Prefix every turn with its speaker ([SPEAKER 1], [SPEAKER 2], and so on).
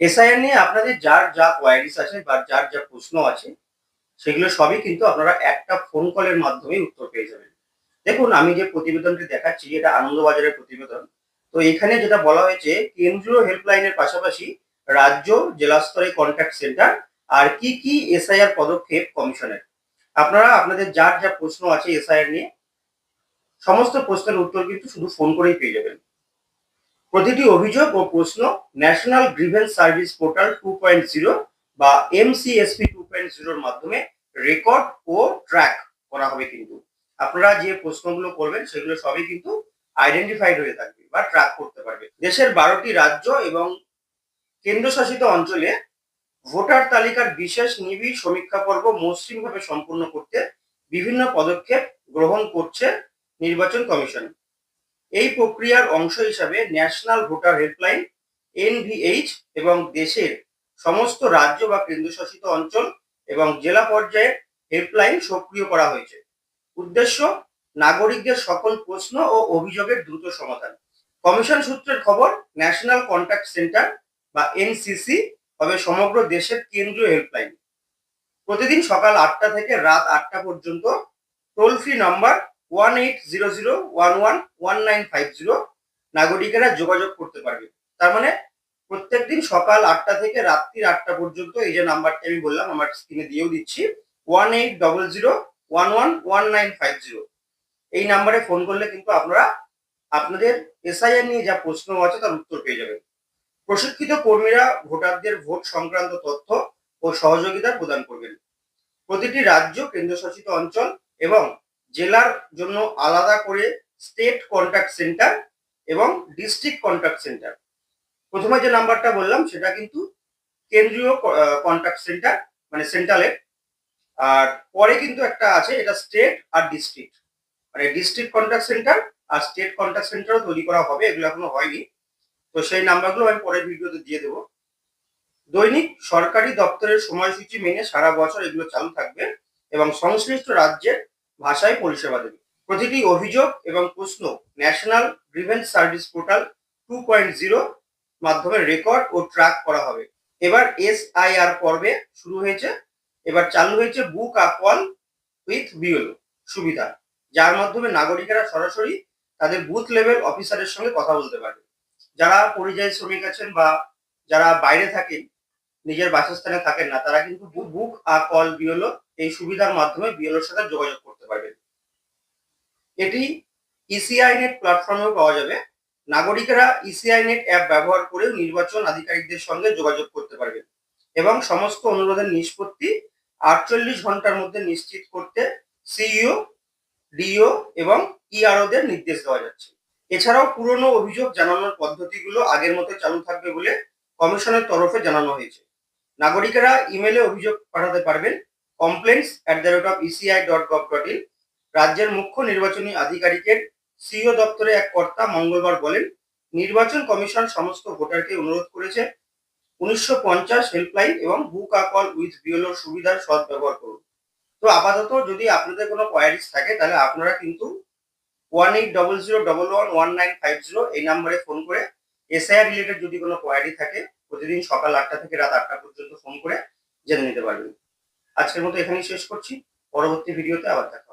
[SPEAKER 1] SIR নিয়ে আপনাদের যার যা কোয়ারিজ আছে বা যার যা প্রশ্ন আছে, সেগুলো সবই কিন্তু আপনারা একটা ফোন কলের মাধ্যমে উত্তর পেয়ে যাবেন। দেখুন, আমি যে প্রতিবেদনটি দেখাচ্ছি, এটা আনন্দবাজারের প্রতিবেদন। তো এখানে যেটা বলা হয়েছে, কেন্দ্রীয় হেল্পলাইনের পাশাপাশি রাজ্য জেলা স্তরে কন্ট্যাক্ট সেন্টার আর কি কি এসআইআর পদক্ষেপ কমিশনের। আপনারা, আপনাদের যার যা প্রশ্ন আছে এসআইআর নিয়ে, সমস্ত প্রশ্নের উত্তর কিন্তু শুধু ফোন করেই পেয়ে যাবেন। প্রতিটি অভিযোগ ও প্রশ্ন national grievance service portal two point zero বা M C S P two point জিরোর মাধ্যমে রেকর্ড ও ট্র্যাক করা হবে কিন্তু। আপনারা যে প্রশ্নগুলো করবেন সেগুলো সবই কিন্তু আইডেন্টিফাইড হয়ে থাকবে বা ট্র্যাক করতে পারবে। দেশের বারোটি রাজ্য এবং কেন্দ্রশাসিত অঞ্চলে ভোটার তালিকার বিশেষ নিবিড় সমীক্ষা পর্ব মসৃণভাবে সম্পূর্ণ করতে বিভিন্ন পদক্ষেপ গ্রহণ করছে নির্বাচন কমিশন। এই প্রক্রিয়ার অংশ হিসাবে ন্যাশনাল ভোটার হেল্পলাইন, এনভিএইচ এবং দেশের সমস্ত রাজ্য বা কেন্দ্রশাসিত অঞ্চল এবং জেলা পর্যায়ে হেল্পলাইন সক্রিয় করা হয়েছে। উদ্দেশ্য, নাগরিকদের সকল প্রশ্ন ও অভিযোগের দ্রুত সমাধান। কমিশন সূত্রের খবর, ন্যাশনাল কন্ট্যাক্ট সেন্টার বা এনসিসি হবে সমগ্র দেশের কেন্দ্রীয় হেল্পলাইন। প্রতিদিন সকাল আটটা থেকে রাত আটটা পর্যন্ত toll free number one eight zero zero one one one nine five zero নাগরিকেরা যোগাযোগ করতে পারবে। তার মানে প্রত্যেকদিন সকাল আটটা থেকে রাত্রির আটটা পর্যন্ত এই যে নাম্বারটি আমি বললাম, আমার স্ক্রিনে দিয়েও দিচ্ছি one eight double zero one one one nine five zero এই নাম্বারে ফোন করলে কিন্তু আপনারা আপনাদের এসআইআর নিয়ে যা প্রশ্ন আছে তার উত্তর পেয়ে যাবেন। প্রশিক্ষিত কর্মীরা ভোটারদের ভোট সংক্রান্ত তথ্য ও সহযোগিতা প্রদান করবেন। প্রতিটি রাজ্য কেন্দ্রশাসিত অঞ্চল এবং জেলার জন্য আলাদা করে স্টেট কন্ট্যাক্ট সেন্টার এবং ডিস্ট্রিক্ট কন্ট্যাক্ট সেন্টার প্রথমে যে নাম্বারটা বললাম, সেটা কিন্তু কেন্দ্রীয় কন্ট্যাক্ট সেন্টার মানে সেন্ট্রালের আর পরে কিন্তু একটা আছে, এটা স্টেট আর ডিস্ট্রিক্ট মানে ডিস্ট্রিক্ট কন্ট্যাক্ট সেন্টার আর স্টেট কন্ট্যাক্ট সেন্টারও তৈরি করা হবে, এগুলো এখনও হয়নি। তো সেই নাম্বারগুলো আমি পরের ভিডিওতে দিয়ে দেবো। দৈনিক সরকারি দপ্তরের সময়সূচি মেনে সারা বছর এগুলো চালু থাকবে এবং সংশ্লিষ্ট রাজ্যের ভাষায় পরিষেবা দেবে। প্রতিটি অভিযোগ এবং প্রশ্ন national grievance service portal two point zero মাধ্যমে রেকর্ড ও ট্র্যাক করা হবে। এবার এসআইআর পর্বে শুরু হয়েছে। এবার চালু হয়েছে book a call with B L O সুবিধা, যার মাধ্যমে নাগরিকেরা সরাসরি তাদের বুথ লেভেল অফিসারের সঙ্গে কথা বলতে পারবে। যারা পরিযায়ী শ্রমিক আছেন বা যারা বাইরে থাকেন, নিজের বাসস্থানে থাকেন না, তারা কিন্তু বুক আ কল বিএলও এই সুবিধার মাধ্যমে বিএলওর সাথে যোগাযোগ করতে এটি ইসিআই নেট প্ল্যাটফর্মেও পাওয়া যাবে। নাগরিকেরা ইসিআই নেট অ্যাপ ব্যবহার করেও নির্বাচন আধিকারিকদের সঙ্গে যোগাযোগ করতে পারবেন এবং সমস্ত অনুরোধের নিষ্পত্তি আটচল্লিশ ঘণ্টার মধ্যে নিশ্চিত করতে সিইও ডিও এবং ইআরওদের নির্দেশ দেওয়া যাচ্ছে। এছাড়াও পুরনো অভিযোগ জানানোর পদ্ধতিগুলো আগের মতো চালু থাকবে বলে কমিশনের তরফে জানানো হয়েছে। নাগরিকেরা ইমেলে অভিযোগ পাঠাতে পারবেন। Complaints at the rate of E C I dot gov dot in রাজ্যের মুখ্য নির্বাচনী আধিকারিকের সিও দপ্তরে এক কর্তা মঙ্গলবার বলেন, নির্বাচন কমিশন সমস্ত ভোটারকে অনুরোধ করেছে। উনিশশো পঞ্চাশ হেল্পলাইন এবং বুক আ কল উইথ বিএলওর সুবিধার সৎ ব্যবহার করুন। তো আপাতত যদি আপনাদের কোনো কোয়ারিজ থাকে, তাহলে আপনারা কিন্তু one eight double zero double one one nine five zero এই নাম্বারে ফোন করে, এসআইআর রিলেটেড যদি কোনো কোয়ারি থাকে, প্রতিদিন সকাল আটটা থেকে রাত আটটা পর্যন্ত ফোন করে জেনে নিতে পারবেন। আজকের মতো এখানেই শেষ করছি। পরবর্তী ভিডিওতে আবার দেখা